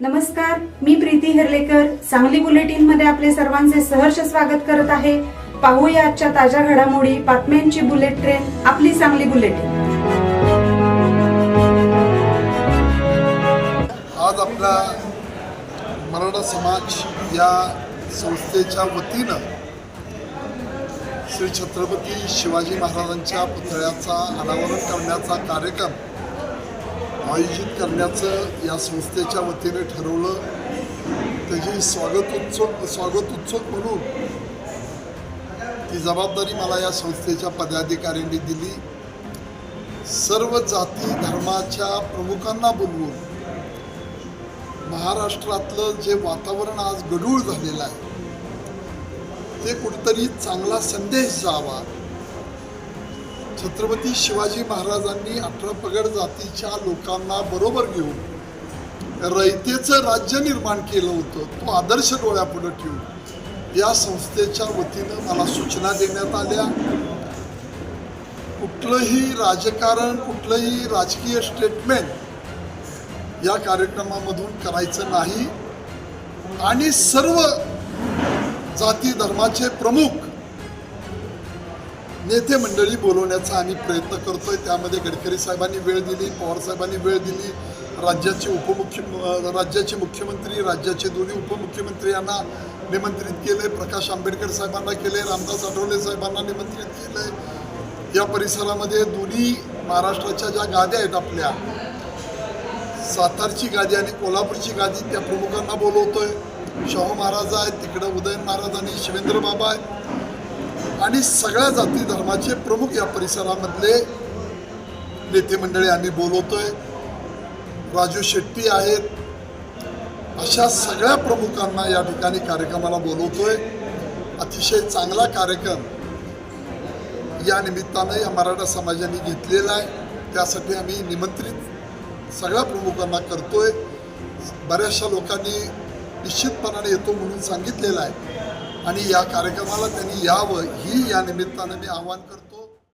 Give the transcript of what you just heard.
नमस्कार मी प्रीती हर्लेकर. सांगली बुलेटिनमध्ये आपले सर्वांचे सहर्ष स्वागत करत आहे. पाहूया आजच्या ताज्या घडामोडी बातम्यांची बुलेट ट्रेन आपली सांगली बुलेटिन. आज आपला मराठा समाज या संस्थेच्या वतीनं श्री छत्रपती शिवाजी महाराजांच्या पुतळ्याचा अनावरण करण्याचा कार्यक्रम आयोजित करण्याचं या संस्थेच्या वतीने ठरवलं. त्याची स्वागत स्वागतोत्सव स्वागत म्हणून ती जबाबदारी मला या संस्थेच्या पदाधिकाऱ्यांनी दिली. सर्व जाती धर्माच्या प्रमुखांना बोलवून महाराष्ट्रातलं जे वातावरण आज गढूळ झालेलं आहे ते कुठेतरी चांगला संदेश जावा छत्रपती शिवाजी महाराजांनी अठरा पगड जातीच्या लोकांना बरोबर घेऊन रयतेचं राज्य निर्माण केलं होतं तो आदर्श डोळ्यापुढं ठेवून. या संस्थेच्या वतीनं मला सूचना देण्यात आल्या. कुठलंही राजकारण कुठलंही राजकीय स्टेटमेंट या कार्यक्रमामधून करायचं नाही. आणि सर्व जाती धर्माचे प्रमुख नेते मंडळी बोलवण्याचा आम्ही प्रयत्न करतो आहे त्यामध्ये गडकरी साहेबांनी वेळ दिली पवार साहेबांनी वेळ दिली. राज्याचे उपमुख्य राज्याचे मुख्यमंत्री राज्याचे दोन्ही उपमुख्यमंत्री यांना निमंत्रित केले प्रकाश आंबेडकर साहेबांना केले रामदास आठवले साहेबांना निमंत्रित केले या परिसरामध्ये दोन्ही महाराष्ट्राच्या ज्या गाद्या आहेत आपल्या सातारची गादी आणि कोल्हापूरची गादी त्या प्रमुखांना बोलवतोय. शाहू महाराज आहेत तिकडं उदयन महाराज आणि शिवेंद्र बाबा आहेत. आणि सगळ्या जाती धर्माचे प्रमुख या परिसरामधले नेते मंडळी आम्ही बोलवतोय. राजू शेट्टी आहेत. अशा सगळ्या प्रमुखांना या ठिकाणी कार्यक्रमाला बोलवतोय. अतिशय चांगला कार्यक्रम या निमित्तानं या मराठा समाजाने घेतलेला आहे. त्यासाठी आम्ही निमंत्रित सगळ्या प्रमुखांना करतोय. बऱ्याचशा लोकांनी निश्चितपणाने येतो म्हणून सांगितलेलं आहे. आणि या कार्यक्रमाला त्यांनी यावं ही या निमित्तानं मी आवाहन करतो.